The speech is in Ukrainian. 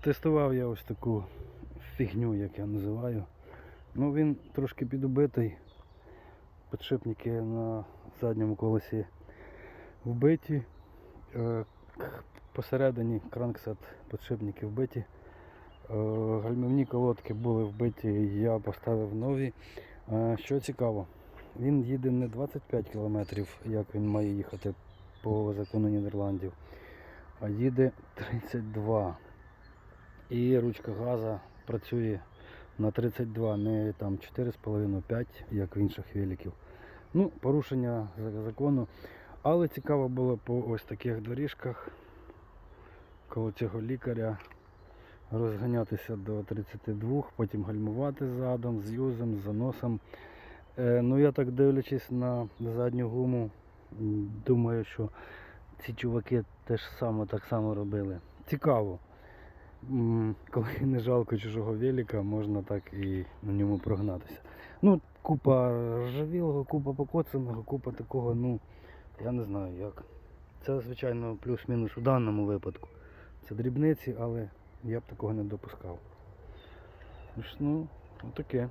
Тестував я ось таку фігню, як я називаю. Ну він трошки підубитий. Підшипники на задньому колесі вбиті. Е, Посередині кранксет підшипники вбиті. Е, Гальмівні колодки були вбиті, я поставив нові. Е, Що цікаво, він їде не 25 км, як він має їхати по закону Нідерландів, а їде 32. І ручка газа працює на 32, не там 4,5-5, як в інших великів. Ну, порушення закону. Але цікаво було по ось таких доріжках коло цього лікаря розганятися до 32, потім гальмувати задом, з юзом, з заносом. Е, ну я так дивлячись на задню гуму, думаю, що ці чуваки теж саме так само робили. Цікаво. Коли не жалко чужого велика, можна так і на ньому прогнатися. Ну, купа ржавілого, купа покоцаного, купа такого, ну, я не знаю як. Це, звичайно, плюс-мінус у даному випадку. Це дрібниці, але я б такого не допускав. Ну, отаке.